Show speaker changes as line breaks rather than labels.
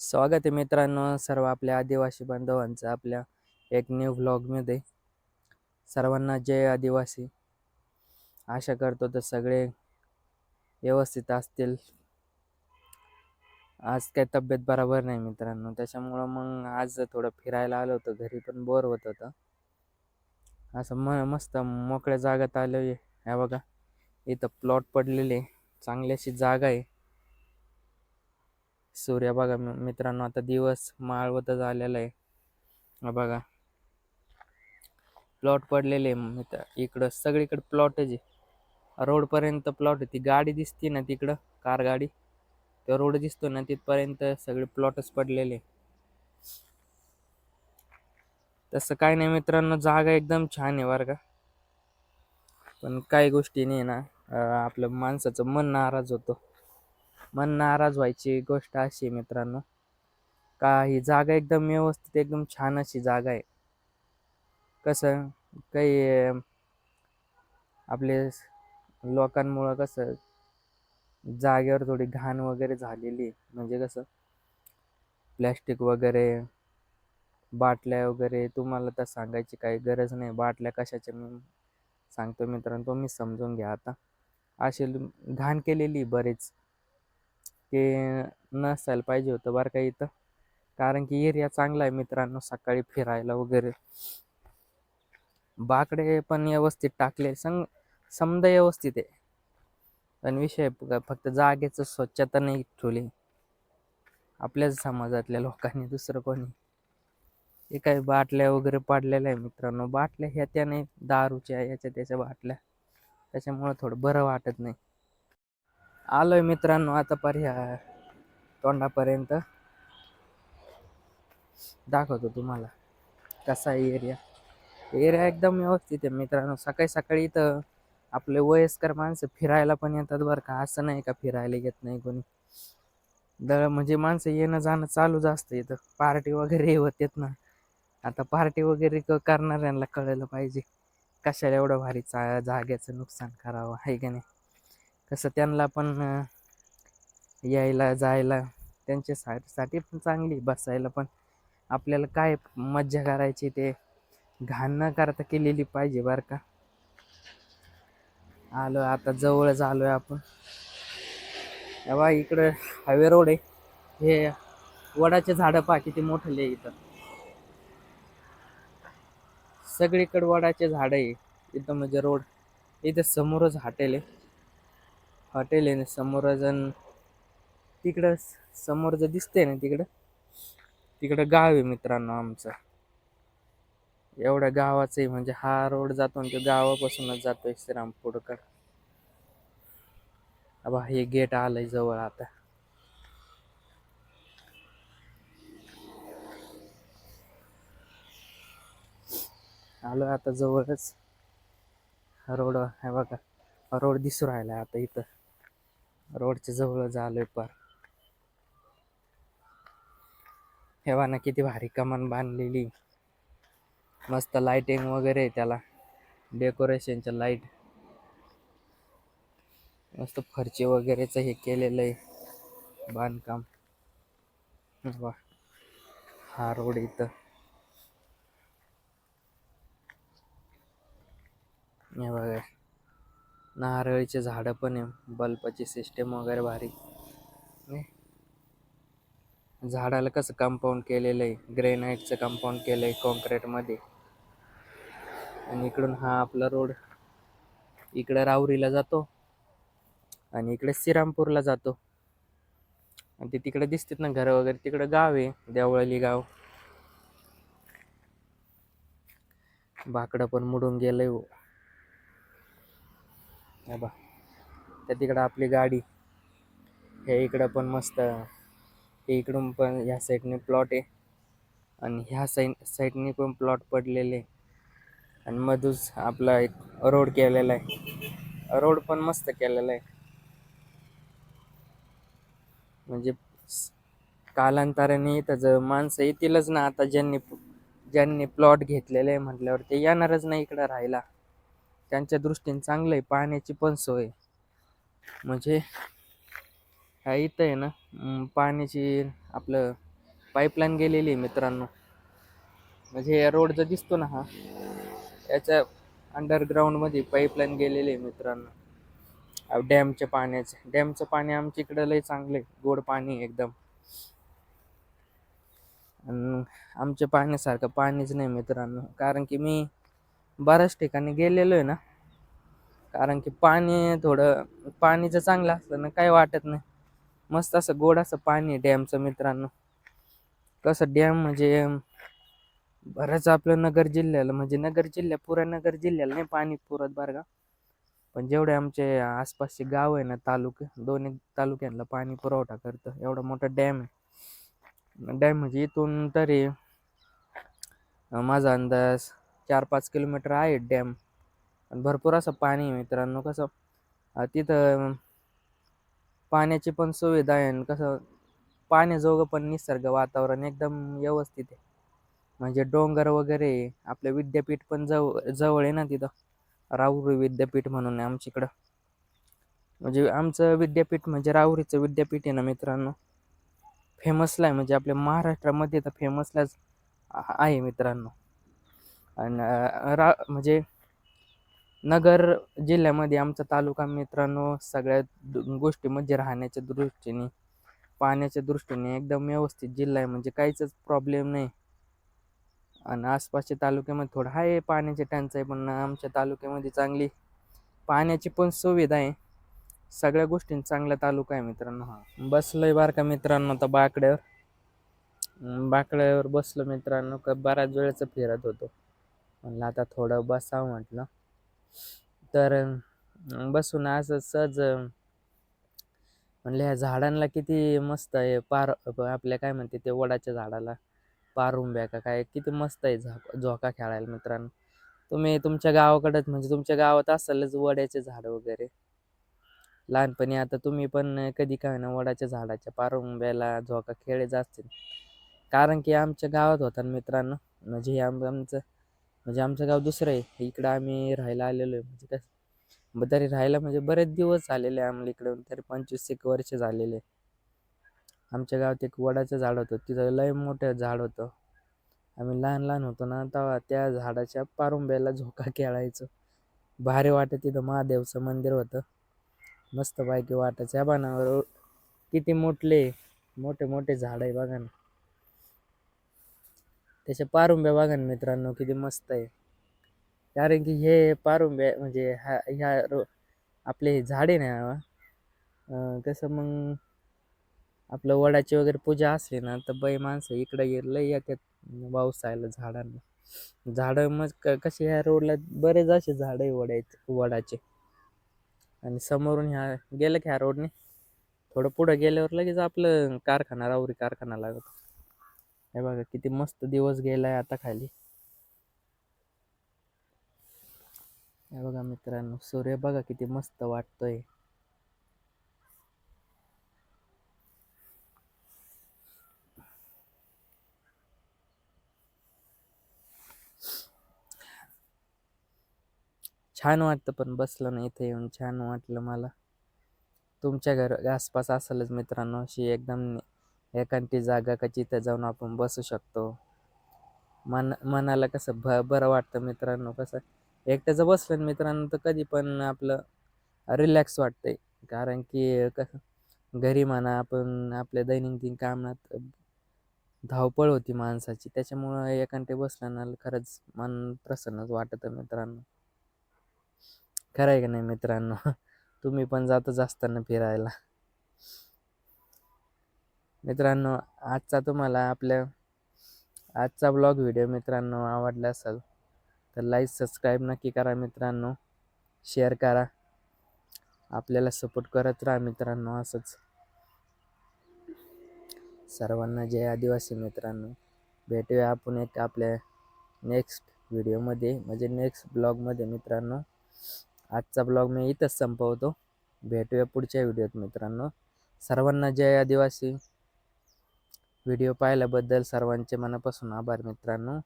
स्वागत आहे मित्रांनो सर्व आपल्या आदिवासी बांधवांचं आपल्या एक न्यू व्लॉगमध्ये सर्वांना जय आदिवासी. आशा करतो तर सगळे व्यवस्थित असतील. आज काय तब्येत बरोबर नाही मित्रांनो त्याच्यामुळं मग आज थोडं फिरायला आलो होतो घरी पण बोर होत होतं. असं म मस्त मोकळ्या जागात आलो आहे ह्या बघा इथं प्लॉट पडलेले चांगल्याशी जागा आहे. सूर्य बघा मित्रांनो आता दिवस माळवतच आलेला आहे. बघा. प्लॉट पडलेले मित्र. इकडं सगळीकडे प्लॉटच आहे रोडपर्यंत प्लॉट ती गाडी दिसते ना तिकडं? कार गाडी? तो रोड दिसतो ना तिथपर्यंत सगळे प्लॉटच पडलेले तसं काय नाही मित्रांनो. जागा एकदम छान आहे बरं का. पण काही गोष्टी नाही ना. आपलं माणसाचं मन नाराज होतो. मन नाराज व्हायची गोष्ट अशी आहे मित्रांनो. का ही जागा एकदम व्यवस्थित एकदम छान अशी जागा आहे. कसं काही आपले लोकांमुळं कसं जागेवर थोडी घाण वगैरे झालेली म्हणजे कसं प्लॅस्टिक वगैरे बाटल्या वगैरे तुम्हाला तर सांगायची काही गरज नाही. बाटल्या कशाच्या मी सांगतो मित्रांनो तुम्ही समजून घ्या आता. अशी घाण केलेली आहे बरेच. ते नसायला पाहिजे होतं बरं का इथं. कारण की एरिया चांगला आहे मित्रांनो सकाळी फिरायला वगैरे. बाकडे पण व्यवस्थित टाकले संग समजा व्यवस्थित आहे. पण विषय फक्त जागेचं स्वच्छता नाही ठेवली. आपल्याच समाजातल्या लोकांनी दुसरं कोणी. हे काही बाटल्या वगैरे पाडलेल्या आहे मित्रांनो. बाटल्या ह्या त्या नाही दारूच्या याच्या त्याच्या बाटल्या. त्याच्यामुळं थोडं बरं वाटत नाही. आलोय मित्रांनो आता पर्याय तोंडापर्यंत. दाखवतो तुम्हाला कसा आहे एरिया एरिया एकदम व्यवस्थित आहे मित्रांनो. सकाळी सकाळी इथं आपले वयस्कर माणसं फिरायला पण येतात बरं का. असं नाही का फिरायला येत नाही कोणी. दळ म्हणजे माणसं येणं जाणं चालूच असतं इथं. पार्टी वगैरे होतेत ना. आता पार्टी वगैरे क- करणाऱ्यांना कळलं पाहिजे. कशाला एवढं भारी चा जागेचं नुकसान करावं आहे का नाही? कसं त्यांना पण यायला जायला त्यांच्यासाठी पण चांगली बसायला पण. आपल्याला काय मज्जा करायची ते घाण न करता केलेली पाहिजे बरं का. आलो आता जवळच आलोय आपण. तेव्हा इकडं हायवे रोड आहे. हे वडाचे झाडं पहा किती मोठले इथं. सगळीकडे वडाचे झाडं आहे. इथं म्हणजे रोड इथं समोरच हॉटेल आहे. हॉटेल आहे ना समोर अजून तिकडं समोर जर दिसतंय ना तिकडं तिकडं गाव आहे मित्रांनो आमचं. एवढ्या गावाचं आहे म्हणजे हा रोड जातो आणि तो गावापासूनच जातोय श्रीरामपूरकर अबा हे गेट आलंय जवळ आता. आलो आता जवळच. रोड आहे बघा रोड दिसू राहिला आता इथं. रोडच्या जवळ आलोय पार. हेवा ना किती भारी कमान बांधलेली. मस्त लाइटिंग वगैरे आहे त्याला. डेकोरेशनच्या लाइट मस्त फरची वगैरेच हे केलेलं आहे. बांधकाम. वा. हा रोड इथं. हे बघा. नारळीचे झाडं पण आहे. बल्बाची सिस्टम वगैरे भारी. हो. झाडाला कसं कंपाऊंड केलेलं आहे. ग्रेनाईटचं कंपाऊंड केलं आहे कॉन्क्रीटमध्ये आणि इकडून हा आपला रोड इकडे राहुरीला जातो. आणि इकडे श्रीरामपूरला जातो. आणि ते तिकडे दिसतात ना घरं वगैरे. तिकडे गाव आहे देवळली गाव. बाकडं पण मुडून गेलंय हो. बा त्या तिकडं आपली गाडी. हे इकडं पण मस्त. हे इकडून पण ह्या साईडने प्लॉट आहे. आणि ह्या साईड साईडने पण प्लॉट पडलेले. आणि मधूच आपला एक रोड केलेला आहे. रोड पण मस्त केलेला आहे. म्हणजे कालांतराने इथं जर माणसं येतीलच ना आता ज्यांनी ज्यांनी प्लॉट घेतलेले आहे म्हटल्यावर ते येणारच नाही इकडं राहायला. त्यांच्या दृष्टीने चांगलं आहे पाण्याची पण सोय म्हणजे ह्या इथं आहे ना पाण्याची आपलं पाईपलाईन गेलेली आहे मित्रांनो. म्हणजे रोड जो दिसतो ना हा याच्या अंडरग्राऊंडमध्ये पाईपलाईन गेलेली आहे मित्रांनो. डॅमच्या पाण्याचे. डॅमचं पाणी आमच्या इकडं लय चांगलं आहे गोड पाणी एकदम. आमच्या पाण्यासारखं पाणीच नाही मित्रांनो. कारण की मी बऱ्याच ठिकाणी गेलेलो आहे ना. कारण की पाणी थोडं पाणीचं चांगलं असलं ना काही वाटत नाही. मस्त असं गोड असं पाणी आहे डॅमचं मित्रांनो. कसं डॅम म्हणजे बरंच आपलं नगर जिल्ह्याला म्हणजे नगर जिल्ह्या पुऱ्या नगर जिल्ह्याला नाही पाणी पुरत बरं का. पण जेवढे आमचे आसपासचे गाव आहे ना तालुके दोन्ही तालुक्यांना पाणी पुरवठा करतं. एवढा मोठा डॅम आहे. डॅम म्हणजे इथून तरी माझा अंदाज चार पाच किलोमीटर आहे डॅम. भरपूर असं पाणी आहे मित्रांनो. कसं तिथं पाण्याची पण सुविधा आहे आणि कसं पाण्याजोगं पण निसर्ग वातावरण एकदम व्यवस्थित आहे. म्हणजे डोंगर वगैरे आपलं विद्यापीठ पण जवळ जवळ आहे ना तिथं. राहुरी विद्यापीठ म्हणून आहे आमच्याकडं. म्हणजे आमचं विद्यापीठ म्हणजे राहुरीचं विद्यापीठ आहे ना मित्रांनो. फेमसला आहे. म्हणजे आपल्या महाराष्ट्रामध्ये तर फेमसलाच आहे मित्रांनो. आणि रा म्हणजे नगर जिल्ह्यामध्ये आमचा तालुका मित्रांनो सगळ्या गोष्टी म्हणजे राहण्याच्या दृष्टीने पाण्याच्या दृष्टीने एकदम व्यवस्थित जिल्हा आहे. म्हणजे काहीच प्रॉब्लेम नाही. आणि आसपासच्या तालुक्यामध्ये थोडं आहे पाण्याची टंचाई पण आमच्या तालुक्यामध्ये चांगली पाण्याची पण सुविधा आहे. सगळ्या गोष्टींनी चांगला तालुका आहे मित्रांनो हा. बसलोय बार का मित्रांनो आता बाकड्यावर. बाकड्यावर बसलो मित्रांनो का बऱ्याच वेळेचं फिरत होतो. म्हणलं आता थोडं बसावं म्हटलं. तर बसून असं सहज म्हणलं ह्या झाडांना किती मस्त आहे पार आपल्या काय म्हणते ते वडाच्या झाडाला पारुंब्या का काय किती मस्त आहे झा झोका खेळायला मित्रांनो. तुम्ही तुमच्या गावाकडंच म्हणजे तुमच्या गावात असेलच वड्याचे झाड वगैरे. लहानपणी आता तुम्ही पण कधी काय ना वडाच्या झाडाच्या पारुंब्याला झोका खेळत असतील. कारण की आमच्या गावात होता ना मित्रांनो म्हणजे आम आमचं म्हणजे आमचं गाव दुसरं आहे. इकडं आम्ही राहायला आलेलो आहे. म्हणजे कसं मग तरी राहायला म्हणजे बरेच दिवस झालेले आहे आम्हाला इकडं. तरी पंचवीस एक वर्ष झालेले आमच्या गावात एक वडाचं झाड होतं. तिथं लय मोठं झाड होतं. आम्ही लहान लहान होतो ना तेव्हा त्या झाडाच्या पारुंब्याला झोका खेळायचो. भारी वाटत तिथं महादेवचं मंदिर होतं. मस्त पैकी वाटायचं. या बाणावर किती मोठले मोठे मोठे झाड आहे बघा ना. त्याच्या पारुंब्या बघा ना मित्रांनो किती मस्त आहे. कारण की हे पारुंब्या म्हणजे ह्या ह्या रो आपले हे झाडे ना कसं मग आपलं वडाची वगैरे पूजा असली ना तर बाई माणसं इकडं ये येतात पावसायला झाडांना. झाडं मग कसे ह्या रोडला बरेच असे झाडं आहे वडायचे वडाचे. आणि समोरून ह्या गेलं की ह्या रोडने थोडं पुढं गेल्यावर लगेच आपलं कारखाना राऊरी कारखाना लागतो. हे बघा किती मस्त दिवस गेलाय आता खाली. हे बघा मित्रांनो सूर्य बघा किती मस्त वाटतोय. छान वाटतं पण बसलं ना इथे येऊन छान वाटलं मला. तुमच्या घर आसपास असेलच मित्रांनो अशी एकदम एकांती जागा का जिथं जाऊन आपण बसू शकतो. मन मनाला कसं भ बरं वाटतं मित्रांनो. कसं एकट्याचं बसलं मित्रांनो तर कधी पण आपलं रिलॅक्स वाटतंय. कारण की कसं घरी म्हणा आपण आपल्या दैनंदिन कामात धावपळ होती माणसाची. त्याच्यामुळं एकांते बसल्यानं खरंच मन प्रसन्नच वाटतं मित्रांनो. खरं आहे का नाही मित्रांनो? तुम्ही पण जातच असताना फिरायला. मित्रांनो आजचा तुम्हाला आपल्या आजचा ब्लॉग व्हिडिओ मित्रांनो आवडला असेल तर लाईक सबस्क्राईब नक्की करा मित्रांनो. शेअर करा. आपल्याला सपोर्ट करत राहा मित्रांनो असंच. सर्वांना जय आदिवासी मित्रांनो. भेटूया आपण एक आपल्या नेक्स्ट व्हिडिओमध्ये म्हणजे नेक्स्ट ब्लॉगमध्ये मित्रांनो. आजचा ब्लॉग मी इथंच संपवतो. भेटूया पुढच्या व्हिडिओत मित्रांनो. सर्वांना जय आदिवासी. व्हिडिओ पाहिल्याबद्दल सर्वांचे मनापासून आभार मित्रांनो.